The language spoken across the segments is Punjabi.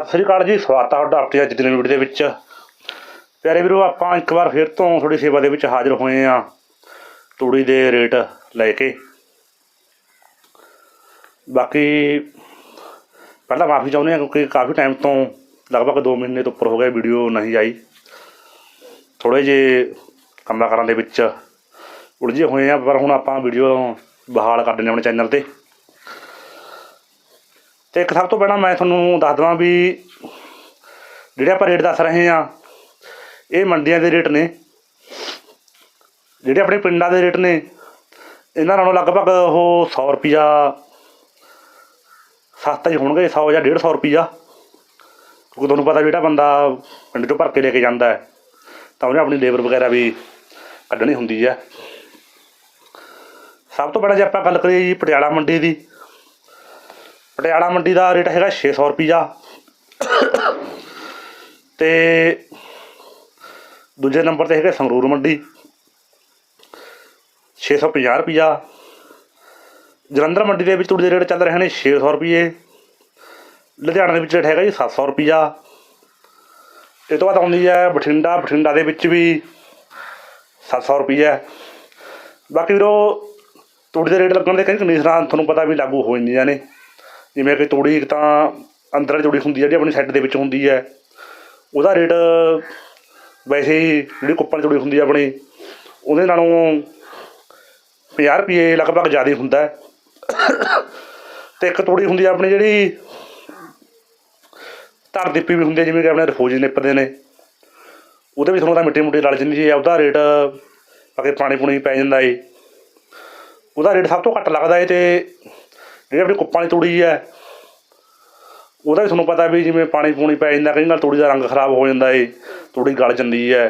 ਸਤਿ ਸ੍ਰੀ ਅਕਾਲ ਜੀ, ਸਵਾਗਤ ਹੈ ਤੁਹਾਡਾ ਆਪਣੀ ਅੱਜ ਦੀ ਨਵੀਂ ਵੀਡੀਓ ਦੇ ਵਿੱਚ। ਪਿਆਰੇ ਵੀਰੋ, ਆਪਾਂ ਇੱਕ ਵਾਰ ਫਿਰ ਤੋਂ ਤੁਹਾਡੀ ਸੇਵਾ ਦੇ ਵਿੱਚ ਹਾਜ਼ਰ ਹੋਏ ਆ, ਤੂੜੀ ਦੇ ਰੇਟ ਲੈ ਕੇ। ਬਾਕੀ ਪਹਿਲਾਂ ਮਾਫੀ ਚਾਹੁੰਦੇ ਆ, ਕਿਉਂਕਿ ਕਾਫੀ ਟਾਈਮ ਤੋਂ ਲਗਭਗ 2 ਮਹੀਨੇ ਤੋਂ ਉੱਪਰ ਹੋ ਗਏ ਵੀਡੀਓ ਨਹੀਂ ਆਈ। ਥੋੜੇ ਜੇ ਕੰਮਾਂ ਕਾਰਾਂ ਦੇ ਵਿੱਚ ਉਲਝੇ ਹੋਏ ਆ, ਪਰ ਹੁਣ ਆਪਾਂ ਵੀਡੀਓ ਬਹਾਲ ਕਰ ਦਿੰਦੇ ਆਪਣੇ ਚੈਨਲ ਤੇ। ਤੇ ਇੱਕ ਸਭ ਤੋਂ ਪਹਿਲਾਂ ਮੈਂ ਤੁਹਾਨੂੰ ਦੱਸ ਦਵਾਂ ਵੀ ਜਿਹੜੇ ਆਪਾਂ ਰੇਟ ਦੱਸ ਰਹੇ ਆ ਇਹ ਮੰਡੀਆਂ ਦੇ ਰੇਟ ਨੇ। ਜਿਹੜੇ ਆਪਣੇ ਪਿੰਡਾਂ ਦੇ ਰੇਟ ਨੇ, ਇਹਨਾਂ ਨਾਲੋਂ ਲਗਭਗ ਉਹ 100 ਰੁਪਿਆ ਸਸਤਾ ਹੀ ਹੋਣਗੇ 100 ਜਾਂ 150 ਰੁਪਿਆ ਕਿਉਂਕਿ ਤੁਹਾਨੂੰ ਪਤਾ ਵੀ ਜਿਹੜਾ ਬੰਦਾ ਪਿੰਡ ਚੋਂ ਭਰ ਕੇ ਲੈ ਕੇ ਜਾਂਦਾ ਹੈ, ਤਾਂ ਉਹਨੇ ਆਪਣੀ ਲੇਬਰ ਵਗੈਰਾ ਵੀ ਕੱਢਣੀ ਹੁੰਦੀ ਹੈ। ਸਭ ਤੋਂ ਪਹਿਲਾਂ ਜੇ ਆਪਾਂ ਗੱਲ ਕਰੀਏ ਜੀ ਪਟਿਆਲਾ ਮੰਡੀ ਦੀ ਪਟਿਆਲਾ ਮੰਡੀ ਦਾ ਰੇਟ ਹੈਗਾ 600 ਰੁਪਿਆ ਤੇ ਦੂਜੇ ਨੰਬਰ ਤੇ ਹੈਗੇ ਸੰਗਰੂਰ ਮੰਡੀ। 650 ਰੁਪਿਆ ਜਲੰਧਰ ਮੰਡੀ ਦੇ ਵਿੱਚ ਤੂੜੀ ਦੇ ਰੇਟ ਚੱਲ ਰਹੇ ਨੇ 600 ਰੁਪਏ ਲੁਧਿਆਣਾ ਦੇ ਵਿੱਚ ਰੇਟ ਹੈਗਾ ਜੀ 700 ਰੁਪਿਆ ਇਹ ਤੋਂ ਬਾਅਦ ਆਉਂਦੀ ਹੈ ਬਠਿੰਡਾ ਬਠਿੰਡਾ ਦੇ ਵਿੱਚ ਵੀ 700 ਰੁਪਿਆ ਬਾਕੀ ਵੀਰੋ ਤੂੜੀ ਰੇਟ ਲੱਗਣ ਦੇ ਕਈ ਕੰਡੀਸ਼ਨਾਂ ਤੁਹਾਨੂੰ ਪਤਾ ਵੀ ਲਾਗੂ ਹੋ ਜਾਂਦੀਆਂ ਨੇ। ਜਿਵੇਂ ਕਿ ਤੂੜੀ ਇੱਕ ਤਾਂ ਅੰਦਰ ਜੁੜੀ ਹੁੰਦੀ ਹੈ, ਜਿਹੜੀ ਆਪਣੀ ਸੈੱਟ ਦੇ ਵਿੱਚ ਹੁੰਦੀ ਹੈ। ਉਹਦਾ ਰੇਟ ਵੈਸੇ ਹੀ ਜਿਹੜੀ ਕੁੱਪਣ ਜੁੜੀ ਹੁੰਦੀ ਹੈ ਆਪਣੀ, ਉਹਦੇ ਨਾਲੋਂ 50 ਰੁਪਏ ਲਗਭਗ ਜ਼ਿਆਦਾ ਹੁੰਦਾ ਹੈ। ਤੇ ਇੱਕ ਤੂੜੀ ਹੁੰਦੀ ਹੈ ਆਪਣੀ ਜਿਹੜੀ ਧਰ ਦਿੱਪੀ ਵੀ ਹੁੰਦੀ ਹੈ, ਜਿਵੇਂ ਕਿ ਆਪਣੇ ਰਫੂਜ ਨਿੱਪਦੇ ਨੇ। ਉਹਦੇ ਵੀ ਤੁਹਾਨੂੰ ਤਾਂ ਮਿੱਟੀ ਮੁੱਟੀ ਰਲ ਜਾਂਦੀ ਹੈ, ਉਹਦਾ ਰੇਟ ਬਾਕੀ ਪਾਣੀ ਪੂਣੀ ਪੈ ਜਾਂਦਾ ਏ। ਉਹਦਾ ਰੇਟ ਸਭ ਤੋਂ ਘੱਟ ਲੱਗਦਾ ਏ ਤੇ ਜਿਹੜੀ ਆਪਣੀ ਕੁੱਪਾਂ ਦੀ ਤੂੜੀ ਹੈ, ਉਹਦਾ ਵੀ ਤੁਹਾਨੂੰ ਪਤਾ ਵੀ ਜਿਵੇਂ ਪਾਣੀ ਪੂਣੀ ਪੈ ਜਾਂਦਾ, ਕਈ ਨਾਲ ਤੂੜੀ ਦਾ ਰੰਗ ਖਰਾਬ ਹੋ ਜਾਂਦਾ ਏ, ਤੂੜੀ ਗਲ ਜਾਂਦੀ ਹੈ।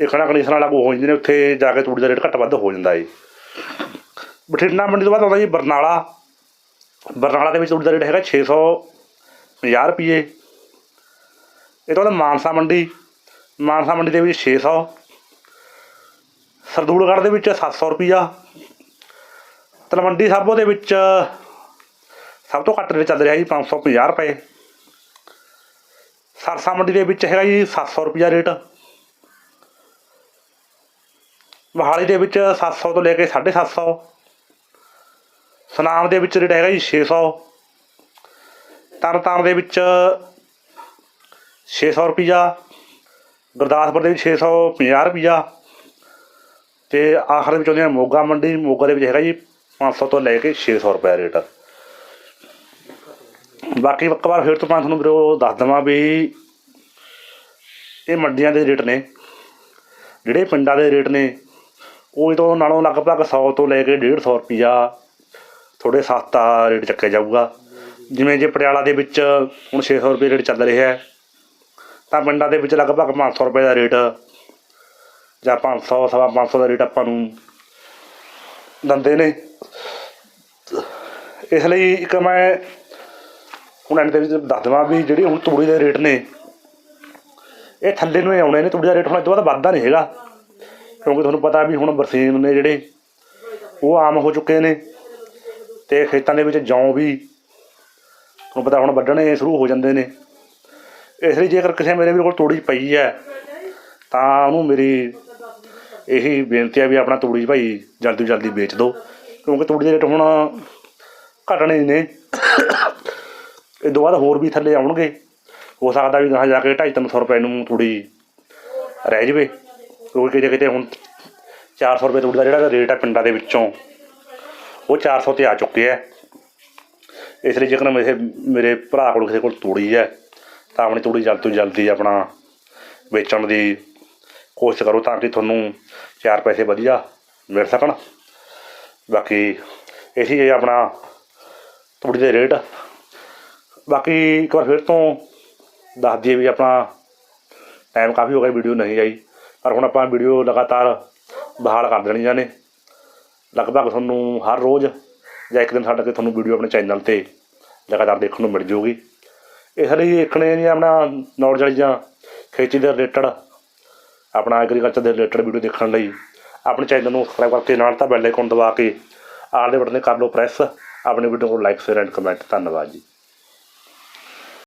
ਇਹ ਖੜਾ ਕੰਡੀਸ਼ਨਾਂ ਲਾਗੂ ਹੋ ਜਾਂਦੇ ਨੇ, ਉੱਥੇ ਜਾ ਕੇ ਤੂੜੀ ਦਾ ਰੇਟ ਘੱਟ ਵੱਧ ਹੋ ਜਾਂਦਾ ਏ। ਬਠਿੰਡਾ ਮੰਡੀ ਤੋਂ ਬਾਅਦ ਆਉਂਦਾ ਜੀ ਬਰਨਾਲਾ। ਬਰਨਾਲਾ ਦੇ ਵਿੱਚ ਤੂੜੀ ਦਾ ਰੇਟ ਹੈਗਾ 650 ਰੁਪਏ ਇਹ ਤੋਂ ਬਾਅਦ ਮਾਨਸਾ ਮੰਡੀ ਮਾਨਸਾ ਮੰਡੀ ਦੇ ਵਿੱਚ 600 ਸਰਦੂਲਗੜ੍ਹ ਦੇ ਵਿੱਚ 700 ਰੁਪਿਆ ਤਲਵੰਡੀ ਸਾਬੋ ਦੇ ਵਿੱਚ ਸਭ ਤੋਂ ਘੱਟ ਰੇਟ ਚੱਲ ਰਿਹਾ ਜੀ 550 ਰੁਪਏ। ਸਰਸਾ ਮੰਡੀ ਦੇ ਵਿੱਚ ਹੈਗਾ ਜੀ 700 ਰੁਪਿਆ ਰੇਟ। ਮੋਹਾਲੀ ਦੇ ਵਿੱਚ 700 ਤੋਂ ਲੈ ਕੇ 750 ਸੁਨਾਮ ਦੇ ਵਿੱਚ ਰੇਟ ਹੈਗਾ ਜੀ 600 ਤਰਨਤਾਰਨ ਦੇ ਵਿੱਚ 600 ਰੁਪਿਆ ਗੁਰਦਾਸਪੁਰ ਦੇ ਵਿੱਚ 650 ਰੁਪਿਆ ਤੇ ਆਖਰ ਵਿੱਚ ਆਉਂਦੇ ਹੈ ਮੋਗਾ ਮੰਡੀ। ਮੋਗਾ ਦੇ ਵਿੱਚ ਹੈਗਾ ਜੀ 500 ਤੋਂ ਲੈ ਕੇ 600 ਰੁਪਏ ਰੇਟ। ਬਾਕੀ ਇੱਕ ਵਾਰ ਫਿਰ ਤੋਂ ਮੈਂ ਤੁਹਾਨੂੰ ਵੀਰੋ ਦੱਸ ਦਵਾਂ ਵੀ ਇਹ ਮੰਡੀਆਂ ਦੇ ਰੇਟ ਨੇ। ਜਿਹੜੇ ਪਿੰਡਾਂ ਦੇ ਰੇਟ ਨੇ, ਉਹ ਇਹ ਤੋਂ ਨਾਲੋਂ ਲਗਭਗ 100 ਤੋਂ ਲੈ ਕੇ 150 ਰੁਪਿਆ ਥੋੜੇ ਸਸਤਾ ਰੇਟ ਚੱਕਿਆ ਜਾਊਗਾ। ਜਿਵੇਂ ਜੇ ਪਟਿਆਲਾ ਦੇ ਵਿੱਚ ਹੁਣ 600 ਰੁਪਏ ਰੇਟ ਚੱਲ ਰਿਹਾ ਹੈ, ਤਾਂ ਪਿੰਡਾਂ ਦੇ ਵਿੱਚ ਲਗਭਗ 500 ਰੁਪਏ ਦਾ ਰੇਟ ਜਾਂ 500 ਸਵਾ 500 ਦਾ ਰੇਟ ਆਪਾਂ ਨੂੰ ਦਿੰਦੇ ਨੇ। ਇਸ ਲਈ ਇੱਕ ਮੈਂ ਹੁਣ ਐਂਡ ਦੇ ਵਿੱਚ ਦੱਸ ਦੇਵਾਂ ਵੀ ਜਿਹੜੀ ਹੁਣ ਤੂੜੀ ਦੇ ਰੇਟ ਨੇ, ਇਹ ਥੱਲੇ ਨੂੰ ਆਉਣੇ ਨੇ, ਤੂੜੀ ਦਾ ਰੇਟ ਹੁਣ ਇਹ ਤੋਂ ਬਾਅਦ ਵੱਧਦਾ ਨਹੀਂ ਹੈਗਾ। ਕਿਉਂਕਿ ਤੁਹਾਨੂੰ ਪਤਾ ਵੀ ਹੁਣ ਬਰਸੀਨ ਨੇ ਜਿਹੜੇ, ਉਹ ਆਮ ਹੋ ਚੁੱਕੇ ਨੇ ਤੇ ਖੇਤਾਂ ਦੇ ਵਿੱਚ ਜੌਂ ਵੀ ਤੁਹਾਨੂੰ ਪਤਾ ਹੁਣ ਵੱਢਣੇ ਸ਼ੁਰੂ ਹੋ ਜਾਂਦੇ ਨੇ। ਇਸ ਲਈ ਜੇਕਰ ਕਿਸੇ ਮੇਰੇ ਵੀਰ ਕੋਲ ਤੂੜੀ ਪਈ ਹੈ, ਤਾਂ ਉਹਨੂੰ ਮੇਰੀ ਇਹੀ ਬੇਨਤੀ ਹੈ ਵੀ ਆਪਣਾ ਤੂੜੀ ਭਾਈ ਜਲਦੀ ਤੋਂ ਜਲਦੀ ਵੇਚ ਦਿਓ, ਕਿਉਂਕਿ ਤੂੜੀ ਦੇ ਰੇਟ ਹੁਣ ਘਟਣੇ ਨੇ। ਇਹ ਤੋਂ ਬਾਅਦ ਹੋਰ ਵੀ ਥੱਲੇ ਆਉਣਗੇ। ਹੋ ਸਕਦਾ ਵੀ ਗਾਹਾਂ ਜਾ ਕੇ 250 ਰੁਪਏ ਨੂੰ ਤੂੜੀ ਰਹਿ ਜਵੇ। ਕਿਉਂਕਿ ਕਿਤੇ ਕਿਤੇ ਹੁਣ 400 ਰੁਪਏ ਤੂੜੀ ਦਾ ਜਿਹੜਾ ਰੇਟ ਹੈ ਪਿੰਡਾਂ ਦੇ ਵਿੱਚੋਂ, ਉਹ 400 ਤੇ ਆ ਚੁੱਕੇ ਹੈ। ਇਸ ਲਈ ਜੇਕਰ ਮੇਰੇ ਮੇਰੇ ਭਰਾ ਕੋਲ ਕਿਸੇ ਕੋਲ ਤੂੜੀ ਹੈ, ਤਾਂ ਆਪਣੀ ਤੂੜੀ ਜਲਦ ਤੋਂ ਜਲਦੀ ਆਪਣਾ ਵੇਚਣ ਦੀ ਕੋਸ਼ਿਸ਼ ਕਰੋ ਤਾਂ ਕਿ ਤੁਹਾਨੂੰ ਚਾਰ ਪੈਸੇ ਵਧੀਆ ਮਿਲ ਸਕਣ। ਬਾਕੀ ਇਹੀ ਹੈ ਆਪਣਾ ਤੂੜੀ ਦੇ ਰੇਟ। ਬਾਕੀ ਇੱਕ ਵਾਰ ਫਿਰ ਤੋਂ ਦੱਸ ਦਈਏ ਵੀ ਆਪਣਾ ਟਾਈਮ ਕਾਫੀ ਹੋ ਗਿਆ ਵੀਡੀਓ ਨਹੀਂ ਆਈ। ਪਰ ਹੁਣ ਆਪਾਂ ਵੀਡੀਓ ਲਗਾਤਾਰ ਬਹਾਲ ਕਰ ਦੇਣੀਆਂ ਨੇ। ਲਗਭਗ ਤੁਹਾਨੂੰ ਹਰ ਰੋਜ਼ ਜਾਂ ਇੱਕ ਦਿਨ ਛੱਡ ਕੇ ਤੁਹਾਨੂੰ ਵੀਡੀਓ ਆਪਣੇ ਚੈਨਲ ਤੇ ਲਗਾਤਾਰ ਦੇਖਣ ਨੂੰ ਮਿਲ ਜੂਗੀ। ਇਸ ਲਈ ਦੇਖਣੇ ਜੀ ਆਪਣਾ ਨੌਲੇਜ ਵਾਲੀ ਜਾਂ ਖੇਤੀ ਦੇ ਰਿਲੇਟਡ ਆਪਣਾ ਐਗਰੀਕਲਚਰ ਦੇ ਰਿਲੇਟਡ ਵੀਡੀਓ ਦੇਖਣ ਲਈ ਆਪਣੇ ਚੈਨਲ ਨੂੰ ਸਬਸਕ੍ਰਾਈਬ ਕਰਕੇ ਨਾਲ ਤਾਂ ਬੈਲ ਆਈਕਨ ਦਬਾ ਕੇ ਆਲ ਦੇ ਬਟਨ ਤੇ ਕਰ ਲਓ ਪ੍ਰੈਸ ਆਪਣੀ ਵੀਡੀਓ ਨੂੰ ਲਾਈਕ ਸ਼ੇਅਰ ਐਂਡ ਕਮੈਂਟ ਧੰਨਵਾਦ ਜੀ।